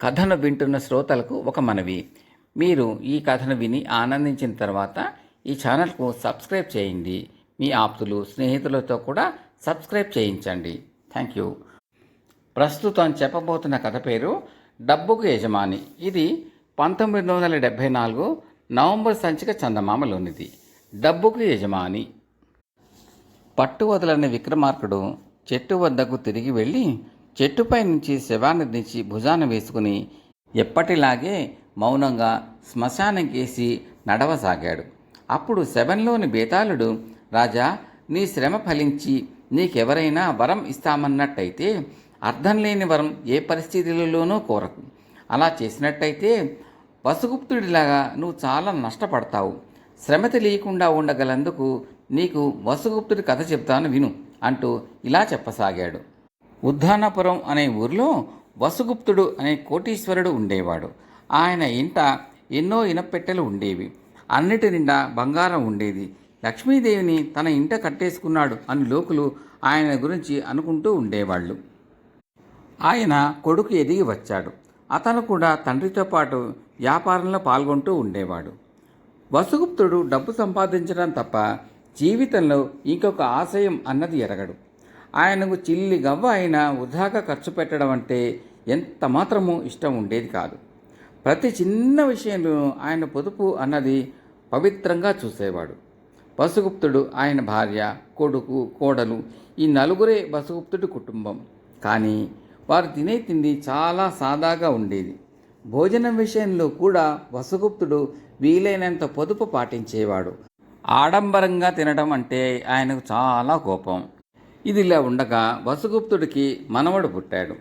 కథను వింటున్న శ్రోతలకు ఒక మనవి. మీరు ఈ కథను విని ఆనందించిన తర్వాత ఈ ఛానల్కు సబ్స్క్రైబ్ చేయండి. మీ ఆప్తులు స్నేహితులతో కూడా సబ్స్క్రైబ్ చేయించండి. Thank you. ప్రస్తుతం చెప్పబోతున్న కథ పేరు డబ్బుకు యజమాని. ఇది పంతొమ్మిది వందల డెబ్భై నాలుగు నవంబర్ సంచిక చందమామలోనిది. డబ్బుకు యజమాని. పట్టు వదలని విక్రమార్కుడు చెట్టు వద్దకు తిరిగి వెళ్ళి చెట్టుపై నుంచి శవాన్ని దించి భుజాన వేసుకుని ఎప్పటిలాగే మౌనంగా శ్మశానంకేసి నడవసాగాడు. అప్పుడు శవంలోని బేతాళుడు రాజా నీ శ్రమ ఫలించి నీకెవరైనా వరం ఇస్తామన్నట్టయితే అర్థం లేని వరం ఏ పరిస్థితులలోనూ కోరకు. అలా చేసినట్టయితే వసుగుప్తుడిలాగా నువ్వు చాలా నష్టపడతావు. శ్రమ తెలియకుండా ఉండగలందుకు నీకు వసుగుప్తుడి కథ చెప్తాను విను అంటూ ఇలా చెప్పసాగాడు. ఉద్దానపురం అనే ఊరిలో వసుగుప్తుడు అనే కోటీశ్వరుడు ఉండేవాడు. ఆయన ఇంట ఎన్నో ఇనపెట్టెలు ఉండేవి. అన్నిటి నిండా బంగారం ఉండేది. లక్ష్మీదేవిని తన ఇంట కట్టేసుకున్నాడు అని లోకులు ఆయన గురించి అనుకుంటూ ఉండేవాళ్ళు. ఆయన కొడుకు ఎదిగి వచ్చాడు. అతను కూడా తండ్రితో పాటు వ్యాపారంలో పాల్గొంటూ ఉండేవాడు. వసుగుప్తుడు డబ్బు సంపాదించడం తప్ప జీవితంలో ఇంకొక ఆశయం అన్నది ఎరగడు. ఆయనకు చిల్లి గవ్వ అయినా వృధాగా ఖర్చు పెట్టడం అంటే ఎంత మాత్రమూ ఇష్టం ఉండేది కాదు. ప్రతి చిన్న విషయంలో ఆయన పొదుపు అన్నది పవిత్రంగా చూసేవాడు. బసుగుప్తుడు ఆయన భార్య కొడుకు కోడలు ఈ నలుగురే బసుగుప్తుడి కుటుంబం. కానీ వారు తినే తిండి చాలా సాదాగా ఉండేది. భోజనం విషయంలో కూడా వసుగుప్తుడు వీలైనంత పొదుపు పాటించేవాడు. ఆడంబరంగా తినడం అంటే ఆయనకు చాలా కోపం. ఇదిలా ఉండగా వసుగుప్తుడికి మనవడు పుట్టాడు.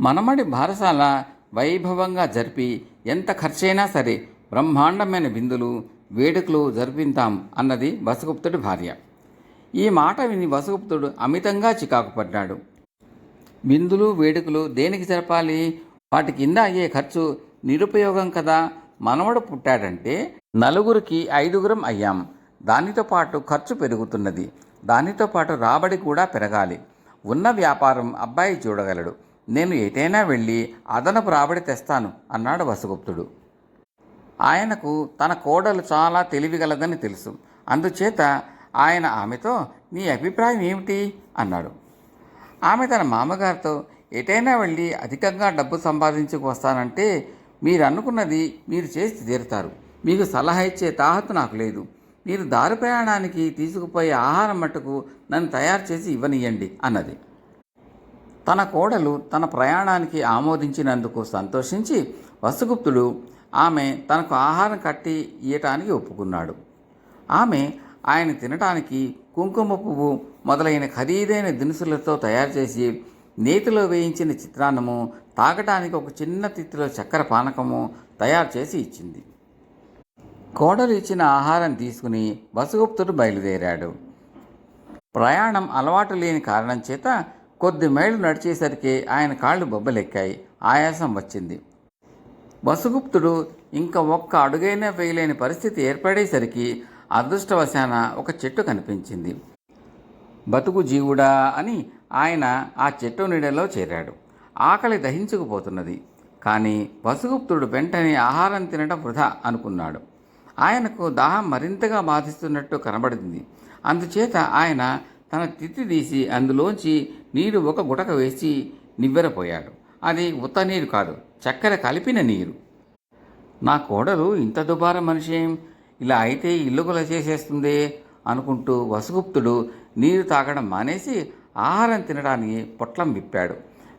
మనమడి బారసాల వైభవంగా జరిపి ఎంత ఖర్చైనా సరే బ్రహ్మాండమైన విందులు వేడుకలు జరిపిద్దాం అన్నది వసుగుప్తుడి భార్య. ఈ మాట విని వసుగుప్తుడు అమితంగా చికాకు పడ్డాడు. విందులు వేడుకలు దేనికి జరపాలి? వాటి కింద అయ్యే ఖర్చు నిరుపయోగం కదా? మనవడు పుట్టాడంటే నలుగురికి ఐదుగురం అయ్యాం. దానితో పాటు ఖర్చు పెరుగుతున్నది. దానితో పాటు రాబడి కూడా పెరగాలి. ఉన్న వ్యాపారం అబ్బాయి చూడగలడు. నేను ఎటైనా వెళ్ళి అదనపు రాబడి తెస్తాను అన్నాడు వసుగుప్తుడు. ఆయనకు తన కోడలు చాలా తెలివిగలదని తెలుసు. అందుచేత ఆయన ఆమెతో నీ అభిప్రాయం ఏమిటి? అన్నాడు. ఆమె తన మామగారితో ఎటైనా వెళ్ళి అధికంగా డబ్బు సంపాదించుకు వస్తానంటే మీరు అనుకున్నది మీరు చేసి తీరుతారు. మీకు సలహా ఇచ్చే తాహతు నాకు లేదు. మీరు దారి ప్రయాణానికి తీసుకుపోయే ఆహారం మట్టుకు నన్ను తయారు చేసి ఇవ్వనియండి అన్నది. తన కోడలు తన ప్రయాణానికి ఆమోదించినందుకు సంతోషించి వసుగుప్తుడు ఆమె తనకు ఆహారం కట్టి ఇయ్యటానికి ఒప్పుకున్నాడు. ఆమె ఆయన తినటానికి కుంకుమ పువ్వు మొదలైన ఖరీదైన దినుసులతో తయారు చేసి నేతిలో వేయించిన చిత్రాన్నము తాగటానికి ఒక చిన్న తిత్తిలో చక్కెర పానకము తయారు చేసి ఇచ్చింది. కోడలు ఇచ్చిన ఆహారం తీసుకుని బసగుప్తుడు బయలుదేరాడు. ప్రయాణం అలవాటు లేని కారణం చేత కొద్ది మైళ్ళు నడిచేసరికి ఆయన కాళ్ళు బొబ్బలెక్కాయి. ఆయాసం వచ్చింది. బసుగుప్తుడు ఇంకా ఒక్క అడుగైనా వేయలేని పరిస్థితి ఏర్పడేసరికి అదృష్టవశాన ఒక చెట్టు కనిపించింది. బతుకు జీవుడా అని ఆయన ఆ చెట్టు నీడలో చేరాడు. ఆకలి దహించుకుపోతున్నది. కానీ బసుగుప్తుడు వెంటనే ఆహారం తినడం వృధా అనుకున్నాడు. ఆయనకు దాహం మరింతగా బాధిస్తున్నట్టు కనబడింది. అందుచేత ఆయన తన తిత్తి తీసి అందులోంచి నీరు ఒక గుటక వేసి నివ్వెరపోయాడు. అది ఉత్త నీరు కాదు చక్కెర కలిపిన నీరు. నా కోడలు ఇంత దుబార మనిషేం? ఇలా అయితే ఇల్లుగుల చేసేస్తుంది అనుకుంటూ వసుగుప్తుడు నీరు తాగడం మానేసి ఆహారం తినడానికి పొట్లం విప్పాడు.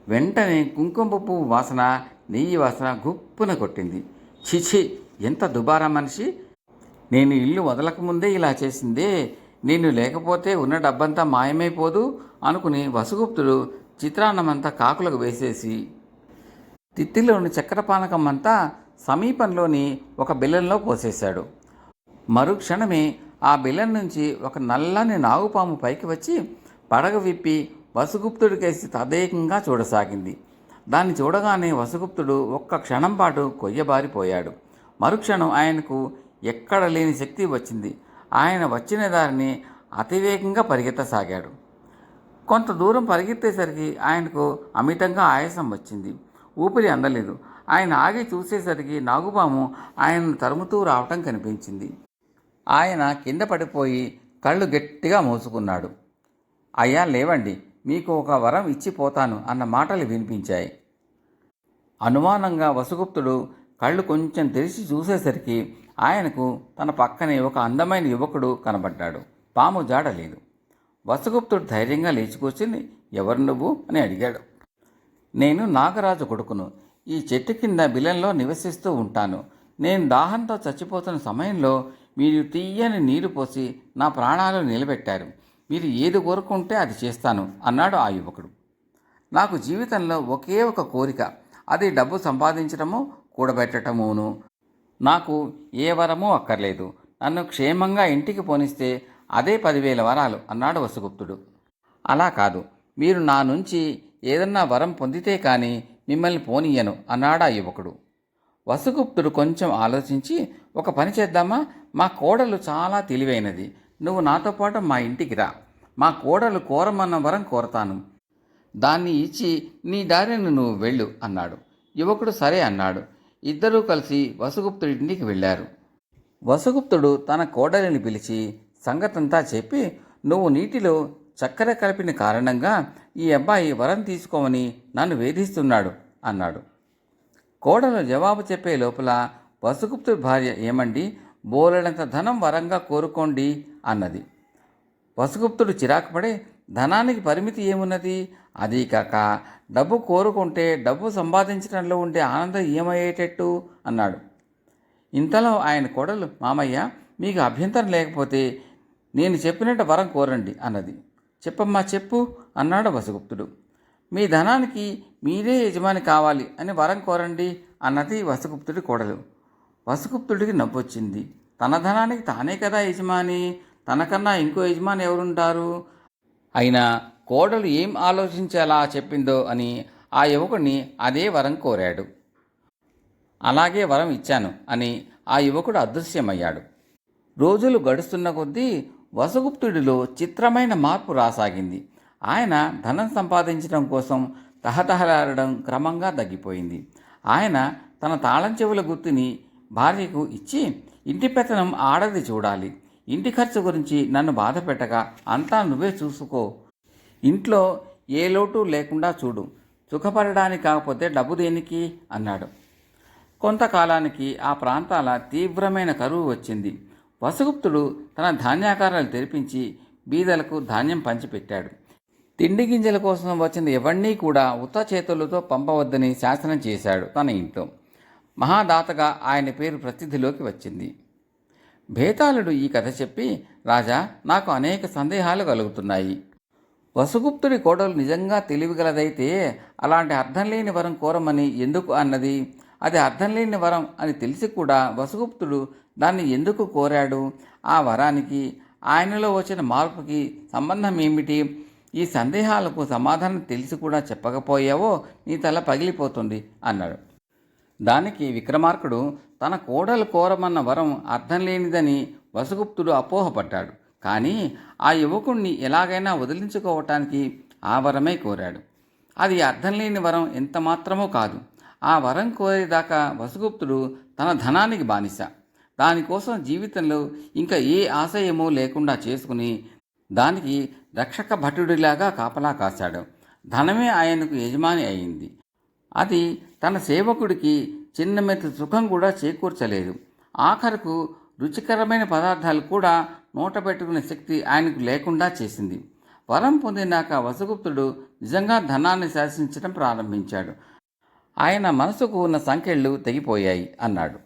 వెంటనే కుంకుమ పువ్వు వాసన నెయ్యి వాసన గుప్పున కొట్టింది. చిచి ఎంత దుబారా మనిషి? నేను ఇల్లు వదలకముందే ఇలా చేసిందే. నేను లేకపోతే ఉన్న డబ్బంతా మాయమైపోదు అనుకుని వసుగుప్తుడు చిత్రాన్నమంతా కాకులకు వేసేసి తిత్తిలోని చక్కెర పానకం అంతా సమీపంలోని ఒక బిల్లంలో పోసేశాడు మరుక్షణమే ఆ బిల్లం నుంచి ఒక నల్లని నాగుపాము పైకి వచ్చి పడగ విప్పి వసుగుప్తుడికేసి తదేకంగా చూడసాగింది. దాన్ని చూడగానే వసుగుప్తుడు ఒక్క క్షణం పాటు కొయ్యబారిపోయాడు. మరుక్షణం ఆయనకు ఎక్కడ లేని శక్తి వచ్చింది. ఆయన వచ్చిన దారిని అతివేగంగా పరిగెత్తసాగాడు. కొంత దూరం పరిగెత్తేసరికి ఆయనకు అమితంగా ఆయాసం వచ్చింది. ఊపిరి అందలేదు. ఆయన ఆగి చూసేసరికి నాగుపాము ఆయనను తరుముతూ రావటం కనిపించింది. ఆయన కింద పడిపోయి కళ్ళు గట్టిగా మూసుకున్నాడు. అయ్యా లేవండి. మీకు ఒక వరం ఇచ్చిపోతాను అన్న మాటలు వినిపించాయి. అనుమానంగా వసుగుప్తుడు కళ్ళు కొంచెం తెరిచి చూసేసరికి ఆయనకు తన పక్కనే ఒక అందమైన యువకుడు కనబడ్డాడు. పాము జాడలేదు వసగుప్తుడు ధైర్యంగా లేచి ఎవరు నువ్వు? అని అడిగాడు. నేను నాగరాజు కొడుకును. ఈ చెట్టు కింద బిలంలో నివసిస్తూ ఉంటాను. నేను దాహంతో చచ్చిపోతున్న సమయంలో మీరు తీయని నీరు పోసి నా ప్రాణాలు నిలబెట్టారు. మీరు ఏది కోరుకుంటే అది చేస్తాను అన్నాడు ఆ యువకుడు. నాకు జీవితంలో ఒకే ఒక కోరిక. అది డబ్బు సంపాదించడము కూడబెట్టటమును నాకు ఏ వరమూ అక్కర్లేదు. నన్ను క్షేమంగా ఇంటికి పోనిస్తే అదే పదివేల వరాలు అన్నాడు వసుగుప్తుడు. అలా కాదు. మీరు నా నుంచి ఏదన్నా వరం పొందితే కానీ మిమ్మల్ని పోనీయను అన్నాడా యువకుడు. వసుగుప్తుడు కొంచెం ఆలోచించి ఒక పని చేద్దామా? మా కోడలు చాలా తెలివైనది. నువ్వు నాతో పాటు మా ఇంటికి రా. మా కోడలు కోరమన్న వరం కోరతాను. దాన్ని ఇచ్చి నీ దారిని నువ్వు వెళ్ళు అన్నాడు. యువకుడు సరే అన్నాడు. ఇద్దరూ కలిసి వసుగుప్తుడి ఇంటికి వెళ్ళారు. వసుగుప్తుడు తన కోడలిని పిలిచి సంగతంతా చెప్పి నువ్వు నీటిలో చక్కెర కలిపిన కారణంగా ఈ అబ్బాయి వరం తీసుకోమని నన్ను వేధిస్తున్నాడు అన్నాడు. కోడలు జవాబు చెప్పే లోపల వసుగుప్తుడి భార్య ఏమండి బోలెడంత ధనం వరంగా కోరుకోండి అన్నది. వసుగుప్తుడు చిరాకుపడి ధనానికి పరిమితి ఏమున్నది? అదీ కాక డబ్బు కోరుకుంటే డబ్బు సంపాదించడంలో ఉండే ఆనందం ఏమయ్యేటట్టు? అన్నాడు. ఇంతలో ఆయన కోడలు మామయ్య మీకు అభ్యంతరం లేకపోతే నేను చెప్పినట్టు వరం కోరండి అన్నది. చెప్పమ్మా చెప్పు అన్నాడు వసుగుప్తుడు మీ ధనానికి మీరే యజమాని కావాలి అని వరం కోరండి అన్నది వసుగుప్తుడి కోడలు. వసుగుప్తుడికి నవ్వొచ్చింది. తన ధనానికి తానే కదా యజమాని? తనకన్నా ఇంకో యజమాని ఎవరుంటారు? అయినా కోడలు ఏం ఆలోచించేలా చెప్పిందో అని ఆ యువకుడిని అదే వరం కోరాడు. అలాగే వరం ఇచ్చాను అని ఆ యువకుడు అదృశ్యమయ్యాడు. రోజులు గడుస్తున్న కొద్దీ వసగుప్తుడిలో చిత్రమైన మార్పు రాసాగింది. ఆయన ధనం సంపాదించడం కోసం తహతహలాడడం క్రమంగా తగ్గిపోయింది. ఆయన తన తాళం చెవుల గుర్తుని భార్యకు ఇచ్చి ఇంటి పెత్తనం ఆడది చూడాలి. ఇంటి ఖర్చు గురించి నన్ను బాధ పెట్టగా అంతా నువ్వే చూసుకో. ఇంట్లో ఏ లోటు లేకుండా చూడు సుఖపడడానికి కాకపోతే డబ్బు దేనికి? అన్నాడు. కొంతకాలానికి ఆ ప్రాంతాల తీవ్రమైన కరువు వచ్చింది. వసుగుప్తుడు తన ధాన్యాకారాలు తెరిపించి బీదలకు ధాన్యం పంచిపెట్టాడు. తిండి గింజల కోసం వచ్చిన ఎవరినీ కూడా ఉత్త చేతులతో పంపవద్దని శాసనం చేశాడు తన ఇంట్లో. మహాదాతగా ఆయన పేరు ప్రసిద్ధిలోకి వచ్చింది. భేతాళుడు ఈ కథ చెప్పి రాజా నాకు అనేక సందేహాలు కలుగుతున్నాయి. వసుగుప్తుడి కోడలు నిజంగా తెలివిగలదైతే అలాంటి అర్థం లేని వరం కోరమని ఎందుకు అన్నది? అది అర్థం లేని వరం అని తెలిసి కూడా వసుగుప్తుడు దాన్ని ఎందుకు కోరాడు? ఆ వరానికి ఆయనలో వచ్చిన మార్పుకి సంబంధం ఏమిటి ఈ సందేహాలకు సమాధానం తెలిసి కూడా చెప్పకపోయావో నీ తల పగిలిపోతుంది అన్నాడు. దానికి విక్రమార్కుడు తన కోడలు కోరమన్న వరం అర్థం లేనిదని వసుగుప్తుడు అపోహపడ్డాడు. కానీ ఆ యువకుణ్ణి ఎలాగైనా వదిలించుకోవటానికి ఆ వరమే కోరాడు. అది అర్థం లేని వరం ఎంత మాత్రమో కాదు. ఆ వరం కోరేదాకా వసుగుప్తుడు తన ధనానికి బానిస. దానికోసం జీవితంలో ఇంకా ఏ ఆశయమో లేకుండా చేసుకుని దానికి రక్షక భటుడిలాగా కాపలా కాశాడు. ధనమే ఆయనకు యజమాని అయింది. అది తన సేవకుడికి చిన్నమెత్త సుఖం కూడా చేకూర్చలేదు. ఆఖరకు రుచికరమైన పదార్థాలు కూడా నోట పెట్టుకునే శక్తి ఆయనకు లేకుండా చేసింది. వరం పొందినాక వసుగుప్తుడు నిజంగా ధనాన్ని శాసించడం ప్రారంభించాడు. ఆయన మనసుకు ఉన్న సంఖ్యలు తెగిపోయాయి అన్నాడు.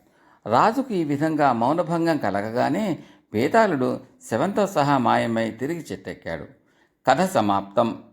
రాజుకు ఈ విధంగా మౌనభంగం కలగగానే బేతాళుడు శవంతో సహా మాయమై తిరిగి చెట్టెక్కాడు. కథ సమాప్తం.